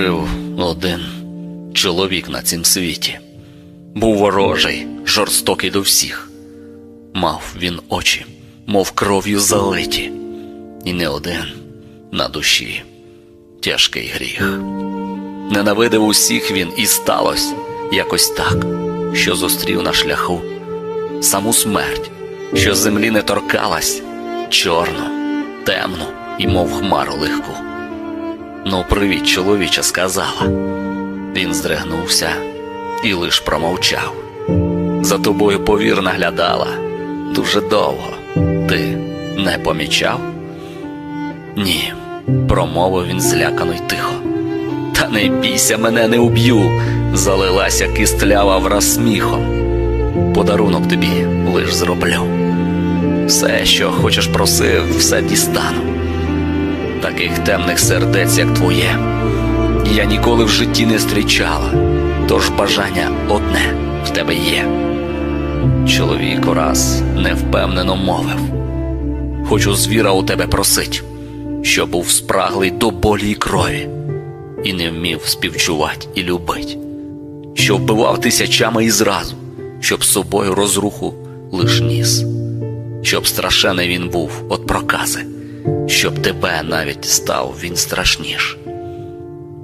Жив один чоловік на цім світі. Був ворожий, жорстокий до всіх. Мав він очі, мов кров'ю залиті, і не один на душі тяжкий гріх. Ненавидив усіх він і сталося якось так, що зустрів на шляху саму смерть, що землі не торкалась, чорну, темну і мов хмару легку. Ну, привіт, чоловіче, сказала. Він здригнувся і лиш промовчав. За тобою повір наглядала дуже довго. Ти не помічав? Ні, промовив він злякано й тихо. Та не бійся, мене не уб'ю, залилася кистлява враз сміхом. Подарунок тобі лиш зроблю. Все, що хочеш просив, все дістану. Таких темних сердець, як твоє, я ніколи в житті не зустрічала, тож бажання одне в тебе є. Чоловік раз невпевнено мовив. Хочу звіра у тебе просить, що був спраглий до болі й крові, і не вмів співчувати і любить, що вбивав тисячами і зразу, щоб собою розруху лиш ніс, щоб страшений він був от прокази, щоб тебе навіть став він страшніш.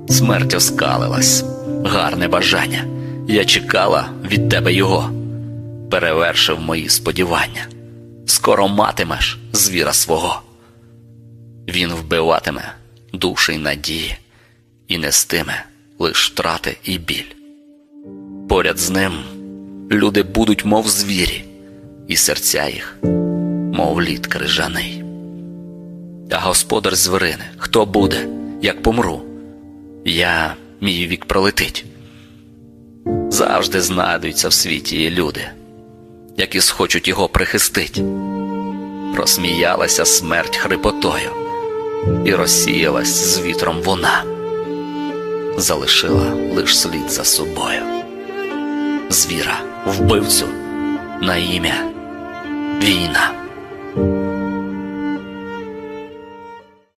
Смерть оскалилась, гарне бажання. Я чекала від тебе його, перевершив мої сподівання. Скоро матимеш звіра свого. Він вбиватиме душі й надії, і нестиме лиш втрати і біль. Поряд з ним люди будуть, мов звірі, і серця їх, мов лід крижаний. А господар звірини, хто буде, як помру? Я мій вік пролетить. Завжди знайдуться в світі люди, які схочуть його прихистить. Розсміялася смерть хрипотою, і розсіялась з вітром вона, залишила лиш слід за собою. Звіра, вбивцю на ім'я війна.